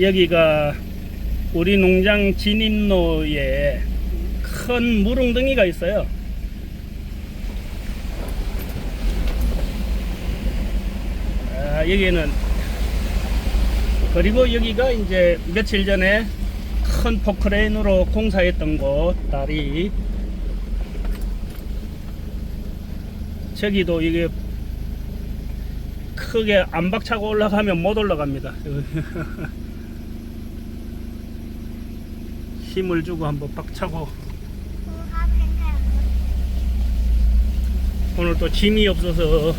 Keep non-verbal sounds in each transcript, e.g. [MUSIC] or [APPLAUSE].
여기가 우리 농장 진입로에 큰 물웅덩이가 있어요. 아, 여기는 그리고 여기가 이제 며칠 전에 큰 포크레인으로 공사했던 곳 다리 저기도 이게 크게 안 박차고 올라가면 못 올라갑니다. [LAUGHS] 힘을 주고 한번 박차고. 오늘 또 짐이 없어서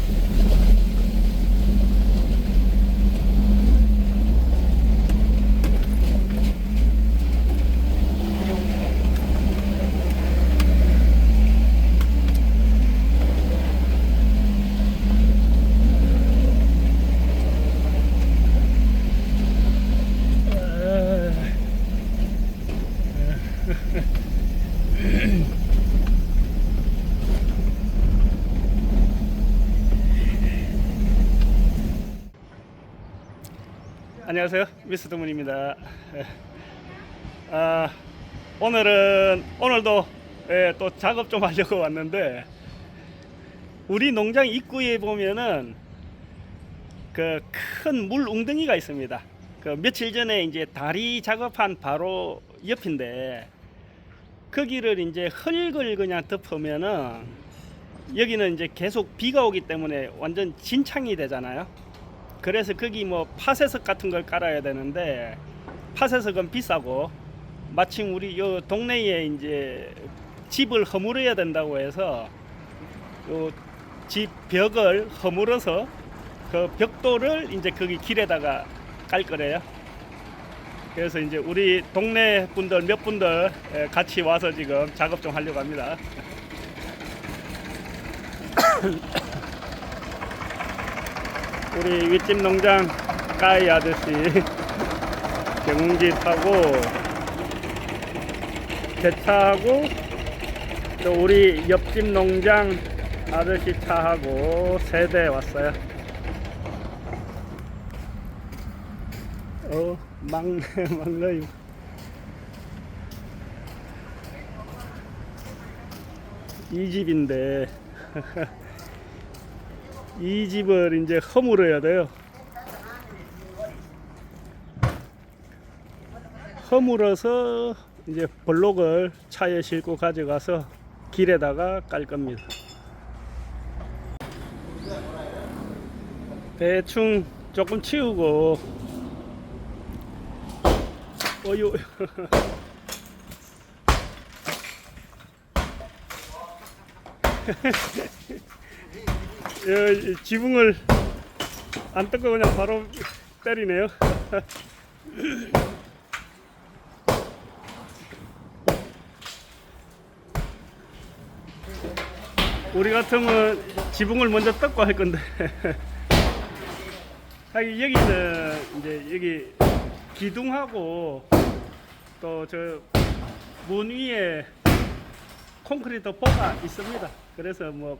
안녕하세요. 미스터 문입니다. 아, 오늘은 오늘도 예, 또 작업 좀 하려고 왔는데 우리 농장 입구에 보면은 그 큰 물 웅덩이가 있습니다. 그 며칠 전에 이제 다리 작업한 바로 옆인데 거기를 이제 흙을 그냥 덮으면은 여기는 이제 계속 비가 오기 때문에 완전 진창이 되잖아요 그래서 거기 뭐 파쇄석 같은 걸 깔아야 되는데 파쇄석은 비싸고 마침 우리 요 동네에 이제 집을 허물어야 된다고 해서 요 집 벽을 허물어서 그 벽돌을 이제 거기 길에다가 깔 거래요. 그래서 이제 우리 동네 분들 몇 분들 예, 같이 와서 지금 작업 좀 하려고 합니다. [COUGHS] 우리 윗집 농장 까이 아저씨 [LAUGHS] 경운기 타고 개차하고 또 우리 옆집 농장 아저씨 차하고 세대 왔어요. 어 막내 막내요. [LAUGHS] 이 집인데 [LAUGHS] 이 집을 이제 허물어야 돼요. 허물어서 이제 블록을 차에 싣고 가져가서 길에다가 깔 겁니다. 대충 조금 치우고 어유 [LAUGHS] 지붕을 안 뜯고 그냥 바로 [LAUGHS] 때리네요. [LAUGHS] 우리 같으면 지붕을 먼저 뜯고 할 건데. [LAUGHS] 여기는 이제 여기 기둥하고 또 저 문 위에 콘크리트 보가 있습니다. 그래서 뭐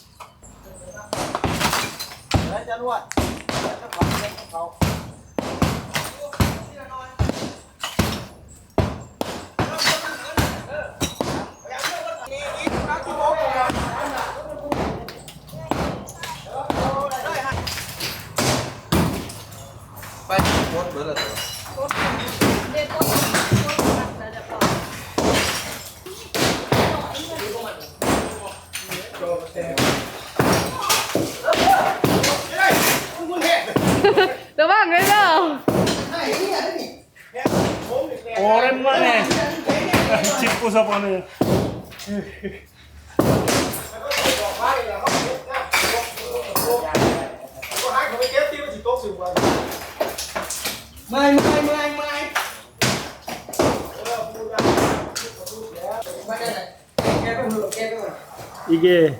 อ้ย เจ็บแขนอยู่นั่นน่ะปุ๊บ Đấy cho luôn. Đấy cho khẩu, đấy cho khẩu. Bay cuốn bữa là được. ระ 꼬사 바네. Mày mày mày 이게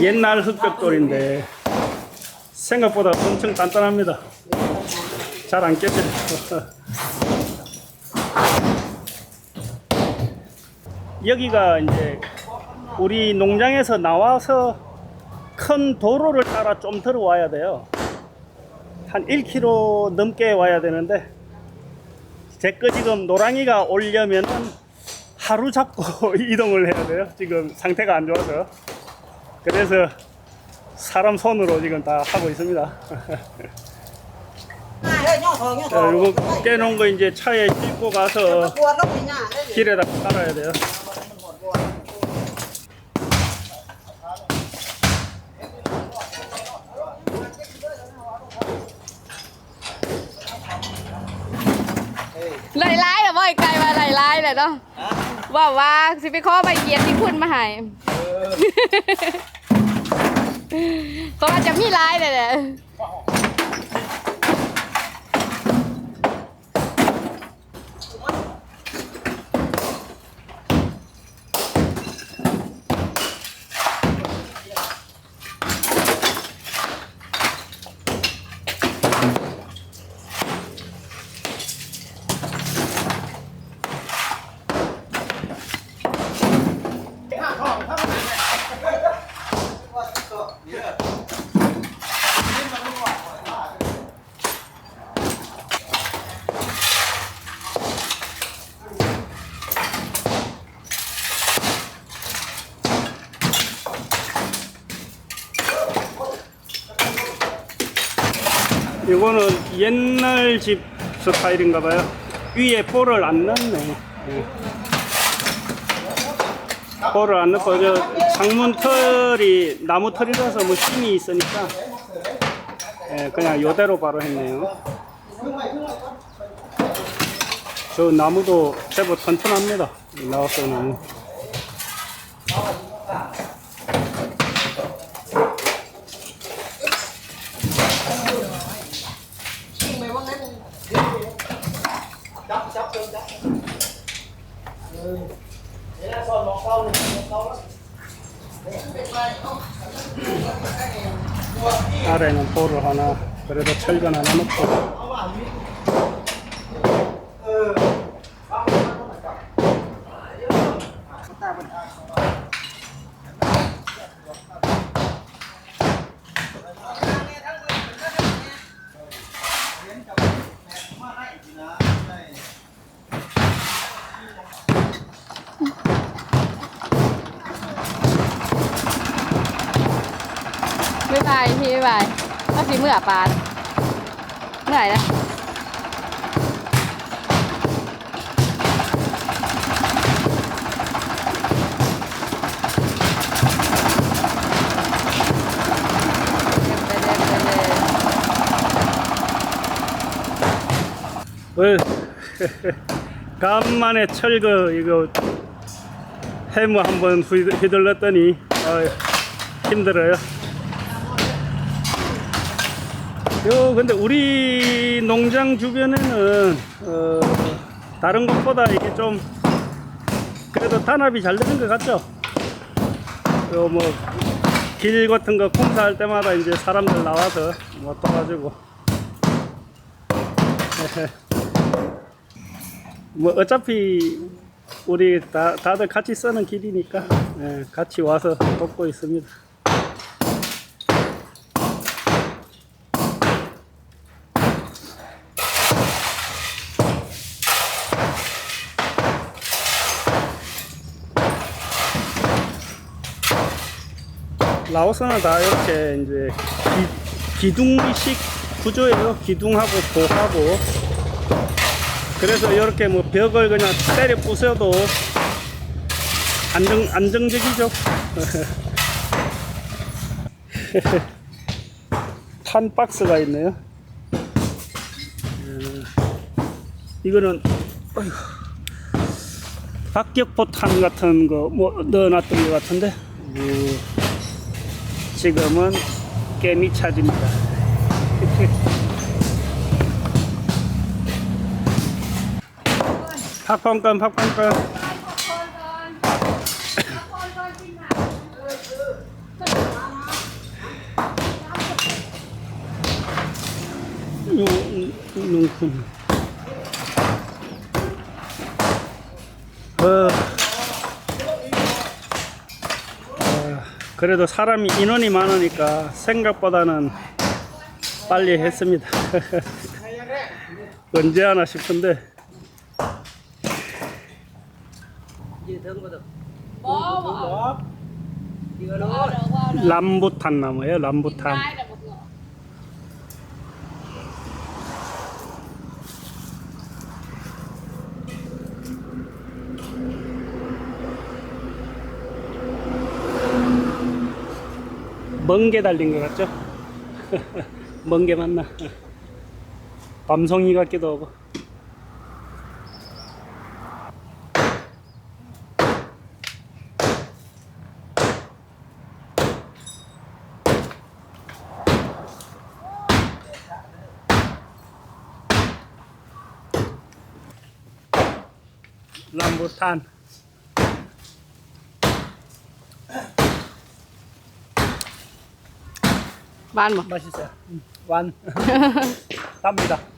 옛날 흑벽돌인데 생각보다 엄청 단단합니다. 잘 안 깨져. [LAUGHS] 여기가 이제 우리 농장에서 나와서 큰 도로를 따라 좀 들어와야 돼요. 한 1km 넘게 와야 되는데 제 거 지금 노랑이가 올려면은 하루 잡고 [LAUGHS] 이동을 해야 돼요. 지금 상태가 안 좋아서 그래서 사람 손으로 지금 다 하고 있습니다. [LAUGHS] 자, 이거 깨놓은 거 이제 차에 싣고 가서 길에다 깔아야 돼요. ไหลไล่เหรอบ่ไอ้ไกลมาไหลไล่เหรอเนาะว่าว่าสิไปขอใบเกียรติที่คุณมาให้เขาอาจจะมีไล่เลยแหละ 옛날 집 스타일인가 봐요. 위에 볼을 안 넣네. 예. 볼을 안 넣고 저 창문 털이 나무 털이라서 뭐 힘이 있으니까 예, 그냥 요대로 바로 했네요. 저 나무도 제법 튼튼합니다. 나왔어요 나무. 그래도 철근 하나 넣고 Bye bye,พี่ bye bye. Có gì mưa à bà? 어, [LAUGHS] 간만에 철거 이거 해무 한번 휘- 휘둘렀더니 어, 힘들어요. 요 근데 우리 농장 주변에는 어, 다른 것보다 이게 좀 그래도 단합이 잘 되는 것 같죠? 요 뭐 길 같은 거 공사할 때마다 이제 사람들 나와서 뭐 떠가지고 [LAUGHS] 뭐 어차피 우리 다, 다들 같이 쓰는 길이니까 예, 같이 와서 돕고 있습니다. 라오스는 다 이렇게 이제 기, 기둥식 구조예요. 기둥하고 고하고 그래서 이렇게 뭐 벽을 그냥 때려 부숴도 안정 안정적이죠. [LAUGHS] 탄 박스가 있네요. 음, 이거는 어휴, 박격포탄 같은 거 뭐 넣어놨던 것 같은데 뭐, 지금은 깨미 차집니다. 팝콘건 팝콘건 용품. 어, 그래도 사람이 인원이 많으니까 생각보다는 빨리 했습니다. [LAUGHS] 언제 하나 싶은데 람부탄 나무예요. 람부탄. 멍게 달린 것 같죠? [LAUGHS] 멍게 맞나? 밤송이 같기도 하고. 람부탄. Mà. 맛있어요. 음, 완. 답니다. [LAUGHS]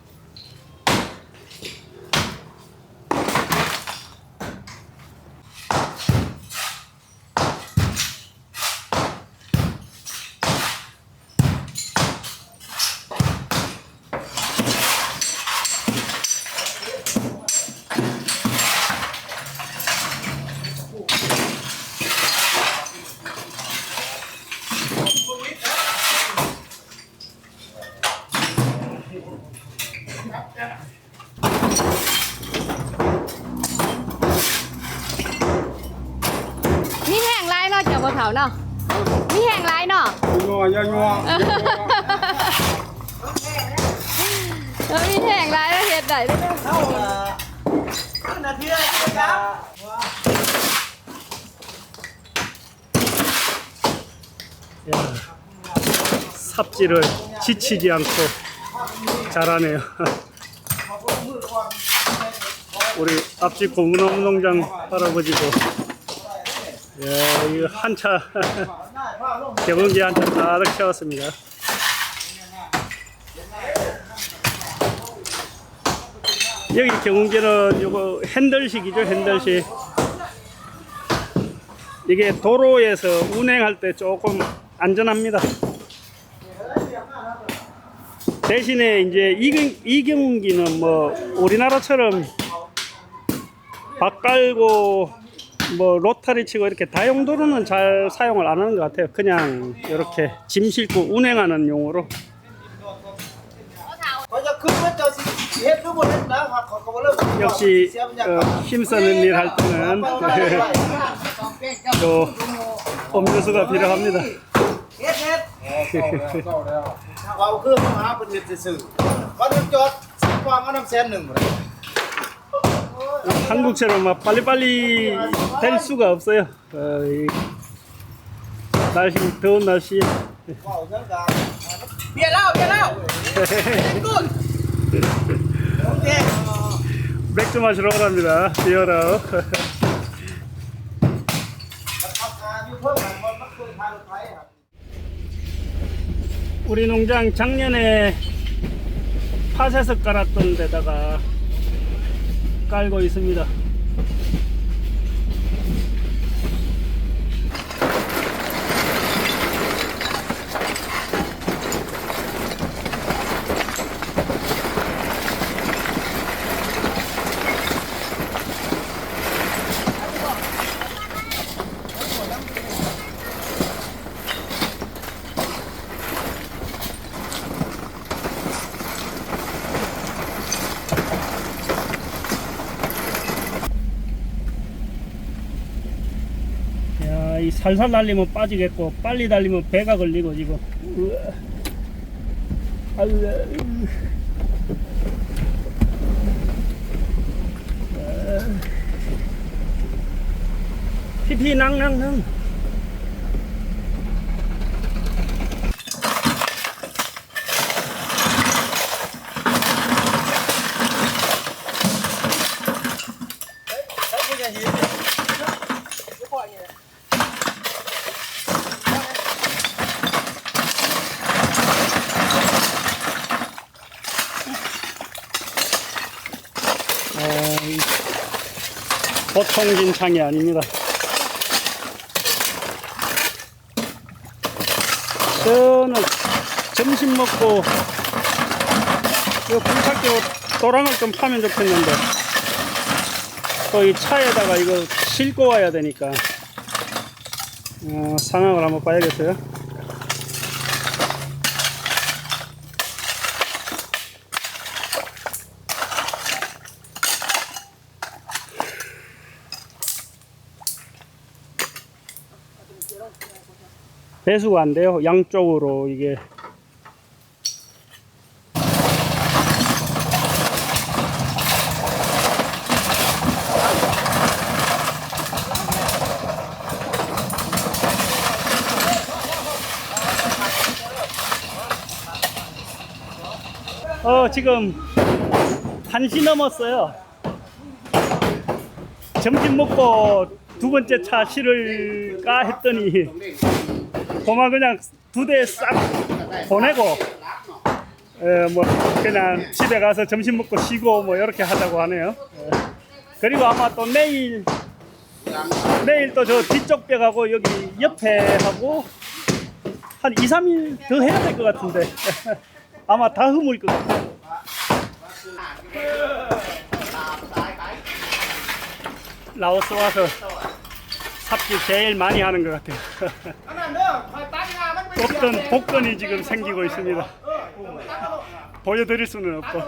삽질을 지치지 않고 잘하네요. [LAUGHS] 우리 앞집 고무나무 농장 할아버지도 야, 이거 한차 [LAUGHS] 개봉기 한차 가득 채웠습니다. 여기 경운기는 요거 핸들식이죠 핸들식 이게 도로에서 운행할 때 조금 안전합니다. 대신에 이제 이, 경운기는 뭐 우리나라처럼 박 깔고 뭐 로타리 치고 이렇게 다용도로는 잘 사용을 안 하는 것 같아요. 그냥 이렇게 짐 싣고 운행하는 용으로. 역시 그 힘쓰는 일 할 때는 또 음료수가 필요합니다. เฮ็ดเฮ็ดเอาเครื่องมาหาเพิ่นเฮ็ดซื่อๆวันนึงจอดสิบวางเอาน้ำแสนหนึ่งบ่ได้ 한국처럼 막 빨리빨리 될 수가 없어요. 어, 이 날씨 더운 날씨에 ว้าวจังกะ เบียร์แล้วเบียร์แล้วกูด โอเค 맥주 마시러 오랍니다. 비어라. 우리 농장 작년에 팥에서 깔았던 데다가 깔고 있습니다. 야, 이 살살 달리면 빠지겠고 빨리 달리면 배가 걸리고 지금. 피피 낭낭낭. 보 통 진창이 아닙니다. 저는 점심 먹고 이 굴삭기 도랑을 좀 파면 좋겠는데 또 이 차에다가 이거 싣고 와야 되니까 어, 상황을 한번 봐야겠어요. 배수가 안 돼요. 양쪽으로 이게 어 지금 1시 넘었어요. 점심 먹고 두 번째 차 실을까 했더니 그만 그냥 두 대 싹 보내고 에, 뭐 그냥 집에 가서 점심 먹고 쉬고 뭐 이렇게 하자고 하네요. 에. 그리고 아마 또 내일 내일 또 저 뒤쪽 벽하고 여기 옆에 하고 한 2, 3일 더 해야 될 것 같은데 [LAUGHS] 아마 다 흐물 것 같아요. 라오스 와서 삽질 제일 많이 하는 것 같아요. [LAUGHS] 없던 복권이 지금 생기고 있습니다. 보여드릴 수는 없고.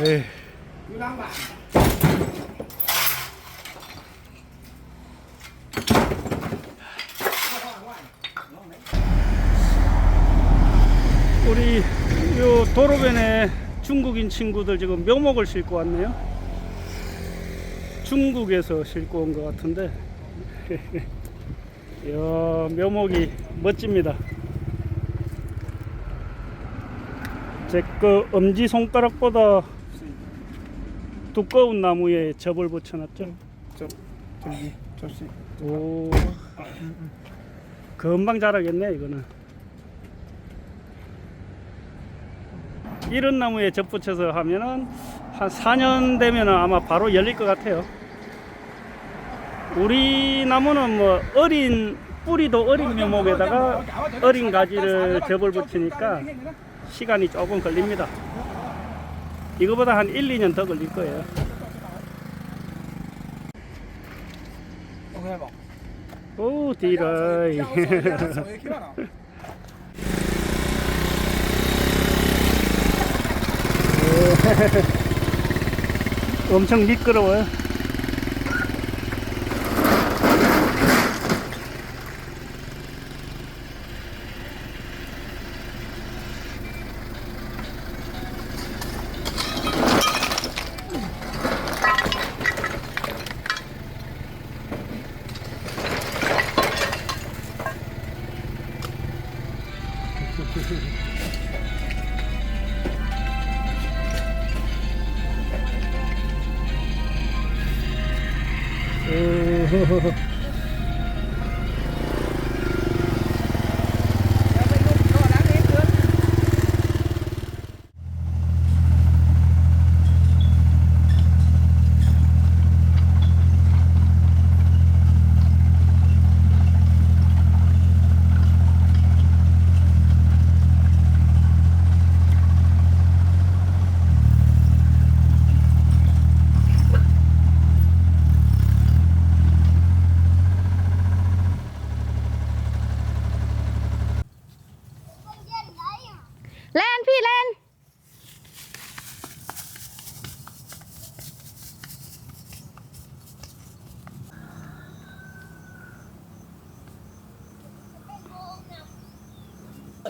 에이. 우리 요 도로변에 중국인 친구들 지금 묘목을 싣고 왔네요. 중국에서 싣고 온 것 같은데, [LAUGHS] 야 묘목이 멋집니다. 제 그 엄지 손가락보다 두꺼운 나무에 접을 붙여놨죠. 저기 저씨 오, 금방 자라겠네 이거는. 이런 나무에 접 붙여서 하면은 한 4년 되면은 아마 바로 열릴 것 같아요. 우리 나무는 뭐 어린 뿌리도 어린 묘목에다가 어린 가지를 접을 붙이니까 시간이 조금 걸립니다. 이거보다 한 1, 2년 더 걸릴 거예요. 오, 디라이. 이렇게 많아. [LAUGHS] 엄청 미끄러워요.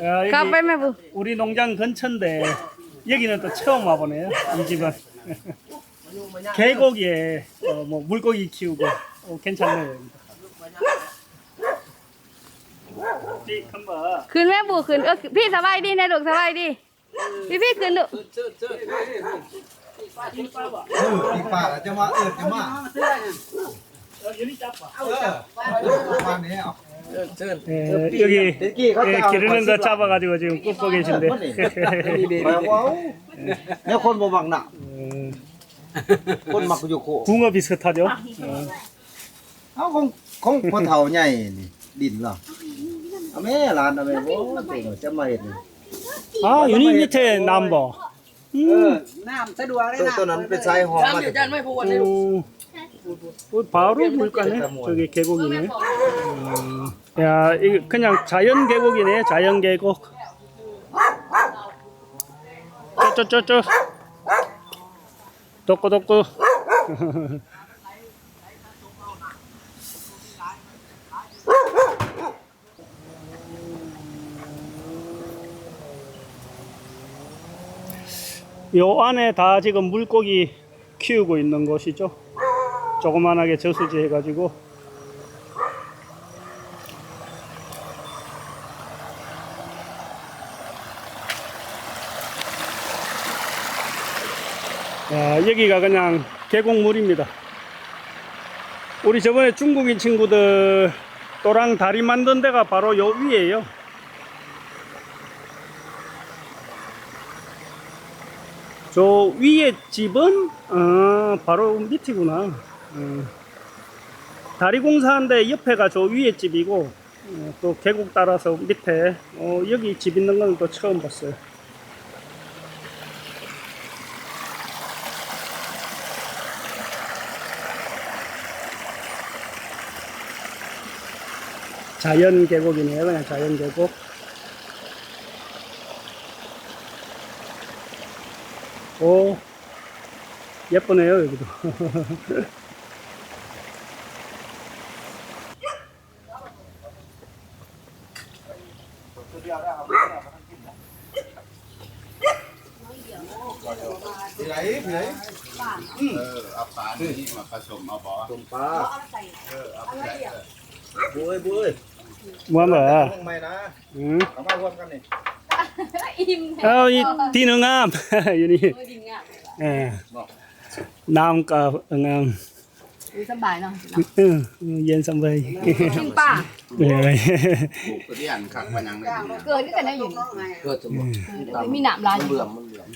야, 여기 กลับไปแม่บุ 우리 농장 근처인데 여기는 또 처음 와보네요. 이 집은 계곡에 어, 뭐 물고기 키우고 어, 괜찮네요. 띠, 컴바. ขึ้นแม่บุขึ้นเออพี่สบายดีนะลูกสบายดี พี่พี่ขึ้นลูก อีป่าแล้วจะมาเออจะมา 어, 여기 잡아. เออมาเนี้ย เชิญ 예, 여기 예, 기르는 거 잡아가지고 지금 굽고 계신데. แปลว่าเนี่ยคนบ่มักหนัก 음, คนมักอยู่โค 붕어 비슷하죠? 어. เอ้าของของพ่อเฒ่าใหญ่นี่ดินเหรอเอาแม่หลานเอาแม่โอ้ตัวจะมาเฮ็ดนี่ 아, 유니 밑에 남보. เออ 음, น้ำสะดวกเลย ตัว นะ ตัวนั้นเป็นสายหอมมาจาก 음, 어, 바로 물가네. 저기 계곡이네. 음, 야, 이거 그냥 자연 계곡이네. 자연 계곡. 쪼쪼쪼쪼. 덕구덕구. [LAUGHS] 요 안에 다 지금 물고기 키우고 있는 곳이죠. 조그만하게 저수지 해가지고. 야, 여기가 그냥 계곡물입니다. 우리 저번에 중국인 친구들 또랑 다리 만든 데가 바로 요 위에요. 저 위에 집은 어, 바로 밑이구나. 어. 다리 공사하는데 옆에가 저 위에 집이고 어, 또 계곡 따라서 밑에 어, 여기 집 있는 건또 처음 봤어요. 자연 계곡이네요. 그냥 자연 계곡. 오, 예쁘네요, 여기도. [LAUGHS] 뭐 한 거야? ลงไม่นะ 응? เอามารวมกันนี่ อิ่ม 아, 이 디능암. 유니. โอ้ยดินงาม 예. 남가 응암. อุ้ยสบายเนาะ 응, 옌 선바이. ชิงป่า 예. ปลูกตัวนี้อันขักมันยังไม่ดีนะ เกิดก็กันได้อยู่ เกิดสมบูรณ์ เออมีหนามลาย มันเหลื่อมมันเหลื่อม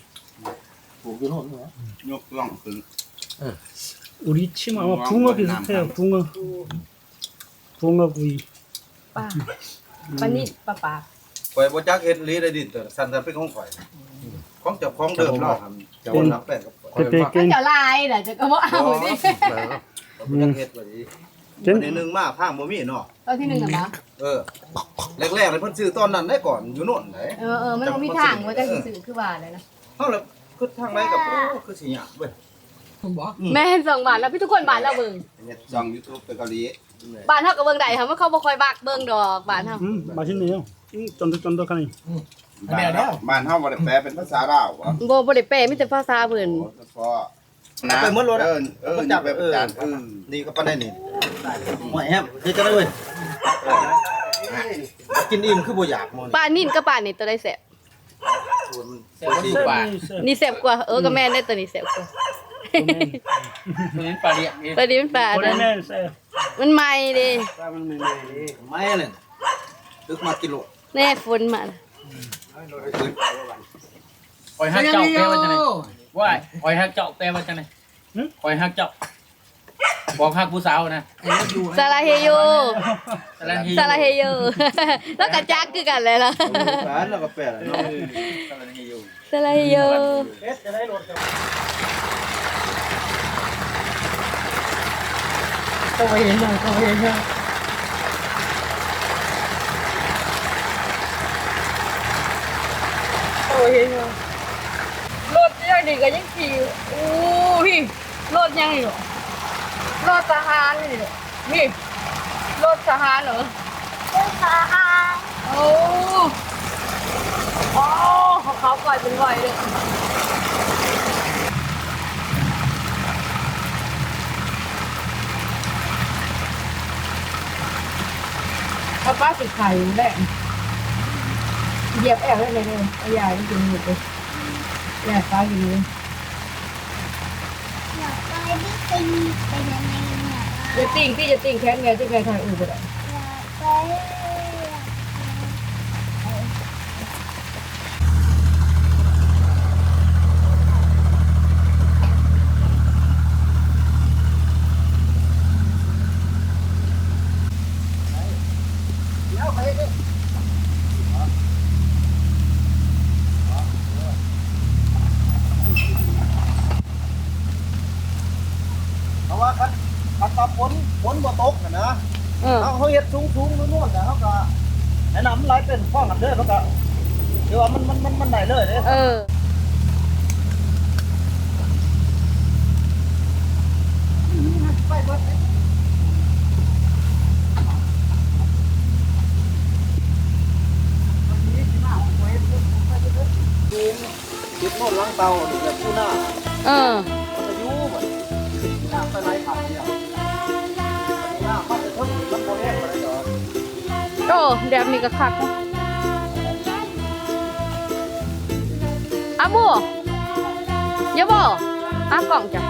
ปลูกอยู่โน่นนะ ยกล่องถึง 우리 침 아마 붕어 비슷해요, 붕어. 붕어 구이. ป้าปานิดป้าป้าข่อยบ่จักเฮ็ดลีได้ดิตัวสั่นแต่เป็นของข่อย ของเจ้าของเดิมเราครับเจ้าหลักแป้งกับข่อยว่าถ้าเจ้าลายน่ะจะก็บ่เอาดิบ่จักเฮ็ดว่าดิวันหนึ่งมาข้างบ่มีเนาะตอนที่หนึ่งเหรอเออแรกๆเลยเพิ่นซื้อตอนนั้นได้ก่อนอยู่โน่นได้เออเออมันบ่มีทางว่าจะซื้อคือว่าเลยนะเฮาแล้วคือทางไหนกับคือสิยากเว้ยแม่ส่งบาทแล้วพี่ทุกคนบาทแล้วเบิ่งส่อง YouTube ไปเกาหลี บ้านเท่ากับเบิ่งใดเค่ะม่นเขาบ่ค่อยบักเบิ่งดอกบ้านเท่าอืมบาชิ้นนี้อืมจนจนตัวขนาดนี้บ้านเฮาบ้านเฮาบ่ได้แปลเป็นภาษาลาวบ่บ่บ่ได้แปลมีแต่ภาษาเพิ่นโอ้แต่พอนะไปเมื่อรถเออเอจับแบบจานเออนี่ก็ปานได้นี่หวยแฮมคือจะได้เว้ยกินอิ่มคือบ่อยากมื้อป้านิ่นกับป้านี่ตัวใดแซ่บบ่สิบานี่แซ่บกว่าเออก็แม่นได้ตัวนี้แซ่บกว่าตัวนปลาเรียกตันนปลาอันนแม่แซ่บ นใหม่เด้ไม่เลยตึกมากิโลแน่ฝนมา คอยฮักเจ้าแปลว่าจังไงว่าคอยฮักเจ้าแปลว่าจังไงคอยฮักเจ้าบอกฮักผู้สาวนะซาลาเฮโยสลันฮีซาลาเฮโย แล้วก็จักคือกันเลยล่ะแปดแล้วก็แปดเนาะสลันฮีอยู่ซาลาเฮโยเฮ็ดจะได้รถกับ เข้าไปเห็นหน่อยเข้าไปเห็นหน่เข้าไปเห็นหน่อยรถยังดีก็ยังขี่อู้พี่รถยังอยู่รถทหารนี่พี่รถทหารเหรอรถทหารโอ้โอ้เขาปล่อยเป็นไหวเลย ถ้าป้าสิไข่แหละเหยียบแอบได้เลยเลยเอาใหญ่ไม่กินหมดเลยแหละป้ากินเลยจะติ่งที่จะติ่งแค่ไงที่ใครถ่ายอู่ก็ได้ไป นล้างเตาหรือแบบผู้หน้าเอออายุเมอนหน้าตะไลผัดเนี่ยหน้ามันจะทนล้างเตแห้งอะไรเหรโอ้แดดมีกระคักอาบูอย่าบอกอกล่องจ้ะ